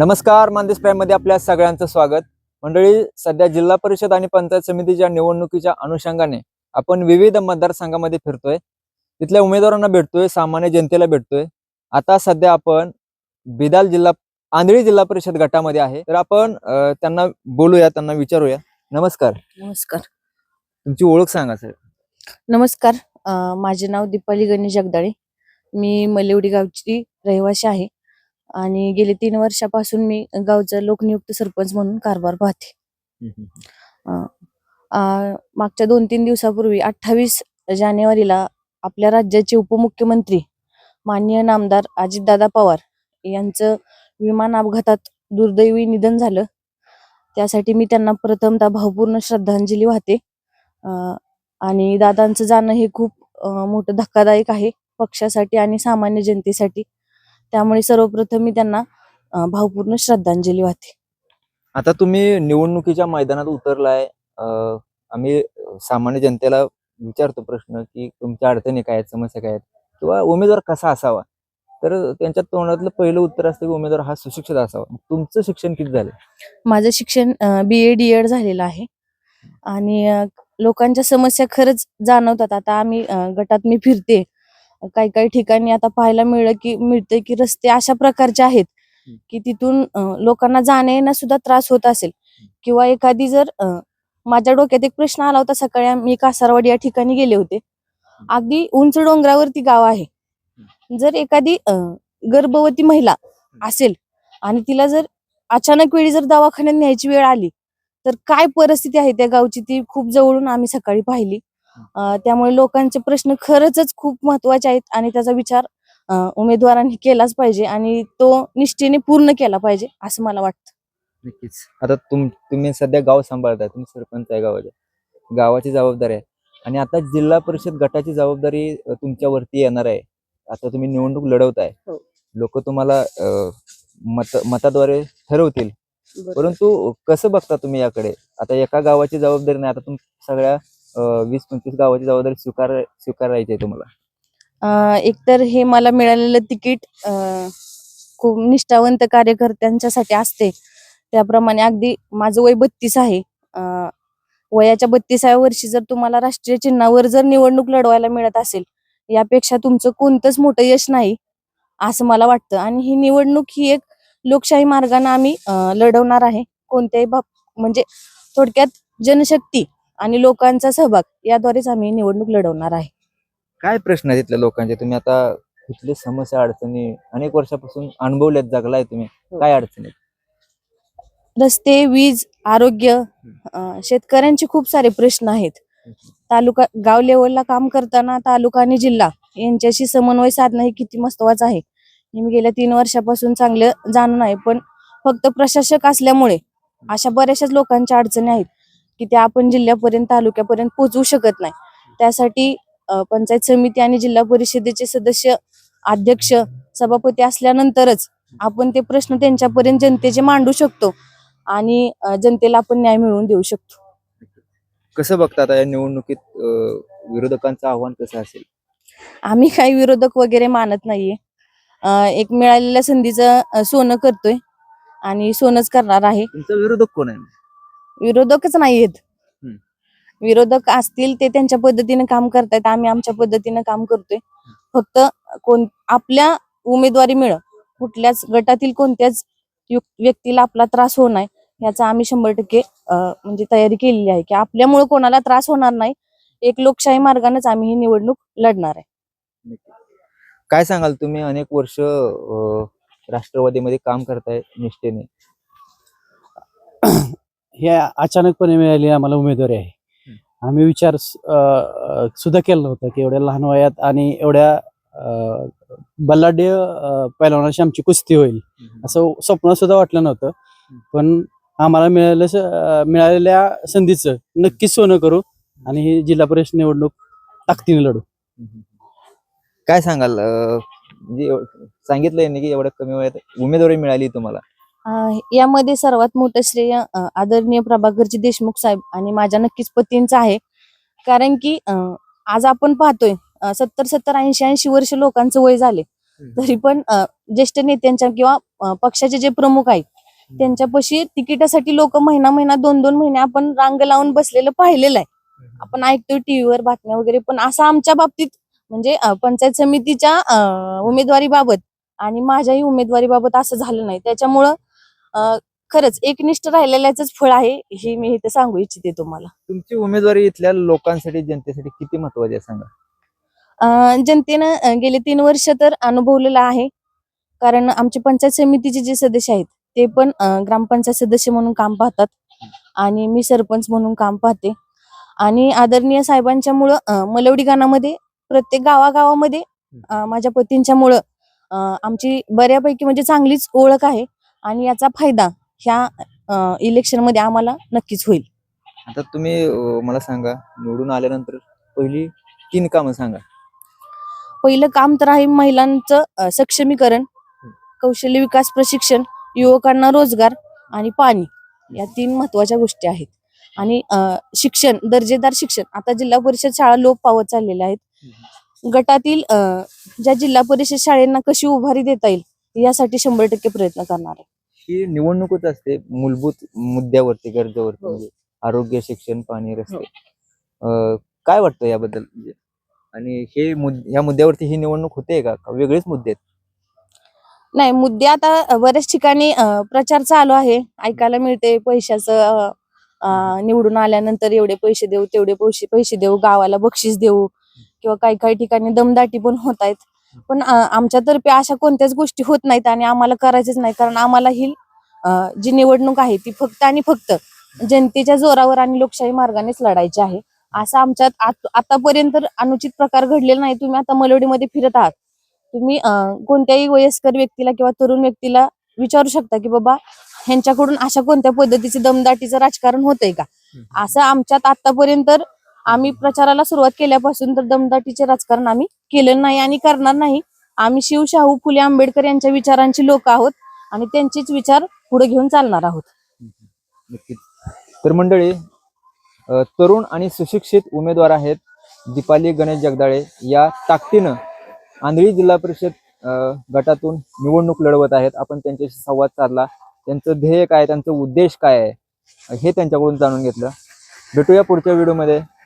नमस्कार मानदेश प्राईममध्ये आपल्या सगळ्यांचं स्वागत. मंडळी सध्या जिल्हा परिषद आणि पंचायत समितीच्या निवडणुकीच्या अनुषंगाने आपण विविध मतदारसंघामध्ये फिरतोय. तिथल्या उमेदवारांना भेटतोय सामान्य जनतेला भेटतोय. आता सध्या आपण बिदाल जिल्हा आंधळी जिल्हा परिषद गटामध्ये आहे. तर आपण त्यांना बोलूया त्यांना विचारूया. नमस्कार. नमस्कार. तुमची ओळख सांगा सर. नमस्कार. माझे नाव दीपाली गणेश जगदाळे. मी मलेवडी गावची रहिवासी आहे. आणि गेले तीन वर्षापासून मी गावचा लोकनियुक्त सरपंच म्हणून कारभार पाहते. अं, मागच्या दोन तीन दिवसापूर्वी अठ्ठावीस जानेवारीला आपल्या राज्याचे उपमुख्यमंत्री माननीय नामदार अजितदादा पवार यांचं विमान अपघातात दुर्दैवी निधन झालं. त्यासाठी मी त्यांना प्रथमतः भावपूर्ण श्रद्धांजली वाहते. अं, आणि दादांचं जाणं हे खूप अं, मोठं धक्कादायक आहे पक्षासाठी आणि सामान्य जनतेसाठी. त्यामुळे सर्वप्रथम मी त्यांना भावपूर्ण श्रद्धांजली वाहते. आता तुम्ही निवडणुकीच्या मैदानात उतरलाय. आम्ही सामान्य जनतेला विचारतो प्रश्न की तुमच्या अडचणी काय आहेत समस्या काय आहेत? किंवा उमेदवार कसा असावा? तर त्यांच्या तोंडातलं पहिलं उत्तर असतं की उमेदवार हा सुशिक्षित असावा. तुमचं शिक्षण किती झालं? माझं शिक्षण बी ए डी एड झालेलं आहे. आणि लोकांच्या समस्या खरंच जाणवतात. आता आम्ही गटात मी फिरते. काही काही ठिकाणी आता पाहायला मिळलं की मिळतंय की रस्ते अशा प्रकारचे आहेत. की तिथून लोकांना जाण्या येण्यास सुद्धा त्रास होत असेल. किंवा एखादी जर माझ्या डोक्यात एक प्रश्न आला होता सकाळी मी कासारवाडी या ठिकाणी गेले होते. अगदी उंच डोंगरावरती गाव आहे. जर एखादी गर्भवती महिला असेल आणि तिला जर अचानक वेळी जर दवाखान्यात न्यायची वेळ आली तर काय परिस्थिती आहे त्या गावची? ती खूप जवळून आम्ही सकाळी पाहिली. त्यामुळे लोकांचे प्रश्न खरंच खूप महत्त्वाचे आहेत आणि त्याचा विचार उमेदवारांनी केलाच पाहिजे आणि तो निष्ठेने पूर्ण केला पाहिजे असं मला वाटतं. नक्कीच. आता तुम तुम्ही सध्या गाव सांभाळताय तुम्ही सरपंच आहे गावाच्या गावाची जबाबदारी आहे. आणि आता जिल्हा परिषद गटाची जबाबदारी तुमच्यावरती येणार आहे. आता तुम्ही निवडणूक लढवताय. हो. लोक तुम्हाला मत मताद्वारे ठरवतील. परंतु कसं बघता तुम्ही याकडे? आता एका गावाची जबाबदारी नाही. आता तुम सगळ्या वीस पंचवीस गावाची जबाबदारी स्वीकार स्वीकारायची आहे तुम्हाला. एकतर हे मला मिळालेलं तिकीट खूप निष्ठावंत कार्यकर्त्यांच्यासाठी असते. त्याप्रमाणे अगदी माझं वय बत्तीस आहे. वयाच्या बत्तीसाव्या वर्षी जर तुम्हाला राष्ट्रीय चिन्हावर जर निवडणूक लढवायला मिळत असेल यापेक्षा तुमचं कोणतंच मोठं यश नाही असं मला वाटतं. आणि ही निवडणूक ही एक लोकशाही मार्गाने आम्ही लढवणार आहे. कोणत्याही बाब म्हणजे थोडक्यात जनशक्ती आणि लोकांचा सहभाग याद्वारेच आम्ही ही निवडणूक लढवणार आहे. काय प्रश्न आहे तिथल्या लोकांचे? तुम्ही आता कुठली समस्या अडचणी अनेक वर्षापासून अनुभवल्यात जगलाय तुम्ही. काय अडचणी आहेत? रस्ते वीज आरोग्य अं, शेतकऱ्यांचे खूप सारे प्रश्न आहेत. तालुका गाव लेवलला काम करताना तालुका आणि जिल्हा यांच्याशी समन्वय साधणं हे किती महत्वाचं आहे. हे मी गेल्या तीन वर्षापासून चांगलं जाणून आहे पण फक्त प्रशासक असल्यामुळे अशा बऱ्याचशाच लोकांच्या अडचणी आहेत. की त्या आपण जिल्ह्यापर्यंत तालुक्यापर्यंत पोहोचवू शकत नाही. त्यासाठी पंचायत समिती आणि जिल्हा परिषदेचे सदस्य अध्यक्ष सभापती असल्यानंतरच आपण ते प्रश्न त्यांच्यापर्यंत जनतेचे मांडू शकतो आणि जनतेला आपण न्याय मिळवून देऊ शकतो. कसं बघता आता या निवडणुकीत विरोधकांचं आव्हान कसं असेल? आम्ही काही विरोधक वगैरे मानत नाहीये. एक मिळालेल्या संधीचं सोनं करतोय आणि सोनच करणार आहे. तुमचा विरोधक कोण आहे? विरोधकच नाहीयेत. विरोधक असतील ते त्यांच्या पद्धतीने काम करतायत आम्ही आमच्या पद्धतीने काम करतोय. फक्त कोण आपल्या उमेदवारी मिळ. कुठल्याच गटातील कोणत्याच व्यक्तीला आपला त्रास होऊ नये याचा आम्ही शंभर टक्के म्हणजे तयारी केलेली आहे की आपल्यामुळे कोणाला त्रास होणार नाही एक लोकशाही मार्गानेच आम्ही ही निवडणूक लढणार आहे. काय सांगाल तुम्ही? अनेक वर्ष राष्ट्रवादीमध्ये काम करताय निष्ठेने. हे अचानकपणे मिळाली आम्हाला उमेदवारी आहे. आम्ही विचार सुद्धा केलं नव्हतं की एवढ्या लहान वयात आणि एवढ्या बलाढ्य अ, पैलवानाची आमची कुस्ती होईल असं स्वप्न सुद्धा वाटलं नव्हतं. पण आम्हाला मिळालं स- अ, मिळालेल्या संधीचं नक्कीच सोनं करू आणि ही जिल्हा परिषद निवडणूक ताकदीने लढू. काय सांगाल? म्हणजे सांगितलंय की एवढ्या कमी वयात उमेदवारी मिळाली तुम्हाला. यामध्ये सर्वात मोठं श्रेय आदरणीय प्रभाकरजी देशमुख साहेब आणि माझ्या नक्कीच पतींचं आहे. कारण की आज आपण पाहतोय सत्तर सत्तर ऐंशी ऐंशी वर्ष लोकांचं वय झाले. तरी पण ज्येष्ठ नेत्यांच्या किंवा पक्षाचे जे प्रमुख आहेत त्यांच्यापाशी तिकिटासाठी लोक महिना महिना दोन दोन महिने आपण रांग लावून बसलेलं पाहिलेलं आहे. आपण ऐकतोय टीव्हीवर बातम्या वगैरे पण असं आमच्या बाबतीत म्हणजे पंचायत समितीच्या अ, उमेदवारीबाबत आणि माझ्याही उमेदवारीबाबत असं झालं नाही. त्याच्यामुळं खरंच एकनिष्ठ राहिलेल्याच फळ आहे हे मी इथे सांगू इच्छिते तुम्हाला. तुमची उमेदवारी इथल्या लोकांसाठी जनतेसाठी किती महत्वाची आहे सांगा? जनतेनं गेले तीन वर्ष तर अनुभवलेलं आहे. कारण आमचे पंचायत समितीचे जे सदस्य आहेत ते पण ग्रामपंचायत सदस्य म्हणून काम पाहतात. आणि मी सरपंच म्हणून काम पाहते. आणि आदरणीय साहेबांच्यामुळं अं, मलवडी गाणामध्ये प्रत्येक गावागावामध्ये माझ्या पतींच्यामुळं अं, आमची बऱ्यापैकी म्हणजे चांगलीच ओळख आहे. आणि याचा फायदा ह्या इलेक्शनमध्ये आम्हाला नक्कीच होईल. आता तुम्ही अं, मला सांगा निवडून आल्यानंतर पहिली तीन कामं सांगा. पहिलं काम तर आहे महिलांचं अ, सक्षमीकरण कौशल्य विकास प्रशिक्षण युवकांना रोजगार आणि पाणी या तीन महत्त्वाच्या गोष्टी आहेत. आणि अ, शिक्षण दर्जेदार शिक्षण. आता जिल्हा परिषद शाळा लोप पावत चाललेल्या आहेत. गटातील अ, ज्या जिल्हा परिषद शाळेंना कशी उभारी देता येईल यासाठी शंभर टक्के प्रयत्न करणार आहे. ही निवडणूकच असते मूलभूत मुद्द्यावरती गरजेवरती हो. म्हणजे आरोग्य शिक्षण पाणी रस्ते. अं, काय वाटतं याबद्दल? म्हणजे आणि हे या मुद्द्यावरती ही निवडणूक होते का? का वेगळेच मुद्दे आहेत? नाही मुद्दे आता बऱ्याच ठिकाणी अ, प्रचार चालू आहे. ऐकायला मिळते पैशाचं अ, अ, निवडून आल्यानंतर एवढे पैसे देऊ तेवढे पैसे पैसे देऊ गावाला बक्षीस देऊ किंवा काही काही ठिकाणी दमदाटी पण होत आहेत. पण आमच्यातर्फे अशा कोणत्याच गोष्टी होत नाहीत आणि आम्हाला करायचंच नाही कारण आम्हाला ही जी निवडणूक आहे ती फक्त आणि फक्त जनतेच्या जोरावर आणि लोकशाही मार्गानेच लढायची आहे. असं आमच्यात आत- आतापर्यंत अनुचित प्रकार घडलेला नाही तुम्ही आता मलवडीमध्ये फिरत आहात. तुम्ही कोणत्याही वयस्कर व्यक्तीला किंवा तरुण व्यक्तीला विचारू शकता की बाबा ह्यांच्याकडून अशा कोणत्या पद्धतीचे दमदाटीचं राजकारण होतंय का? असं आमच्यात आतापर्यंत आम्ही प्रचाराला सुरुवात केल्यापासून तर दमदाटीचे राजकारण आम्ही केलं नाही आणि करणार नाही. आम्ही शिवशाहू फुले आंबेडकर यांच्या विचारांची लोक आहोत आणि त्यांचेच विचार पुढे घेऊन चालणार आहोत. तर मंडळी तरुण आणि सुशिक्षित उमेदवार आहेत दीपाली गणेश जगदाळे. या ताकदीनं आंधळी जिल्हा परिषद गटातून निवडणूक लढवत आहेत. आपण त्यांच्याशी संवाद साधला. त्यांचं ध्येय काय त्यांचा उद्देश काय आहे? हे त्यांच्याकडून जाणून घेतलं. भेटूया पुढच्या व्हिडिओमध्ये.